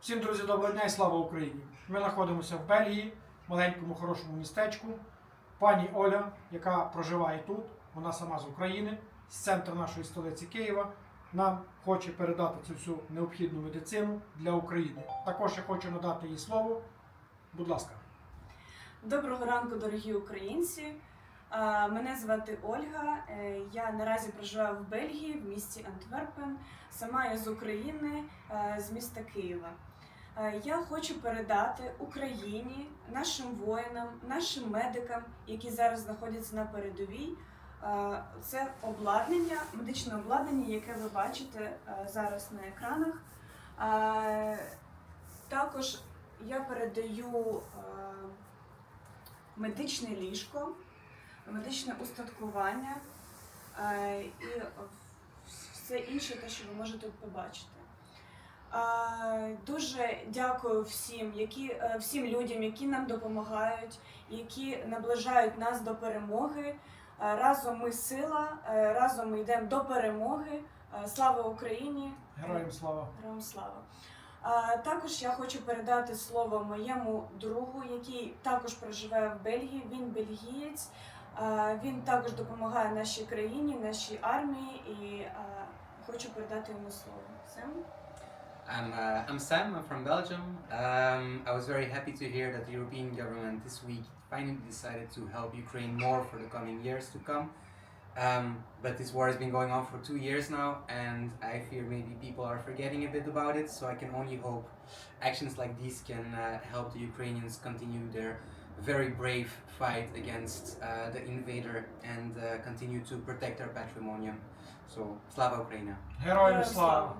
Всім друзі, доброго дня і слава Україні! Ми знаходимося в Бельгії, маленькому хорошому містечку. Пані Оля, яка проживає тут, вона сама з України, з центру нашої столиці Києва, нам хоче передати цю всю необхідну медицину для України. Також я хочу надати їй слово. Будь ласка. Доброго ранку, дорогі українці. Мене звати Ольга. Е, Я наразі проживаю в Бельгії, в місті Антверпен. Сама я з України, е, з міста Києва. Е, Я хочу передати Україні, нашим воїнам, нашим медикам, які зараз знаходяться на передовій. Це обладнання, медичне обладнання, яке ви бачите зараз на екранах. Також я передаю медичне ліжко, медичне устаткування е, і все інше, те, що ви можете побачити. Е, Дуже дякую всім, які, е, всім людям, які нам допомагають, які наближають нас до перемоги. Разом ми сила, разом ми йдемо до перемоги. Слава Україні! Героям слава! Героям слава. Також я хочу передати слово моєму другу, який також проживає в Бельгії. Він бельгієць. А, він також допомагає нашій країні, нашій армії, і а, хочу передати йому слово. Сем? I'm, uh, I'm Sam, I'm from Belgium. Um, I was very happy to hear that the European government this week finally decided to help Ukraine more for the coming years to come. Um, but this war has been going on for two years now, and I fear maybe people are forgetting a bit about it. So I can only hope actions like these can uh, help the Ukrainians continue their very brave fight against uh, the invader and uh, continue to protect their patrimonium. So, Slava Ukraina! Героям слава!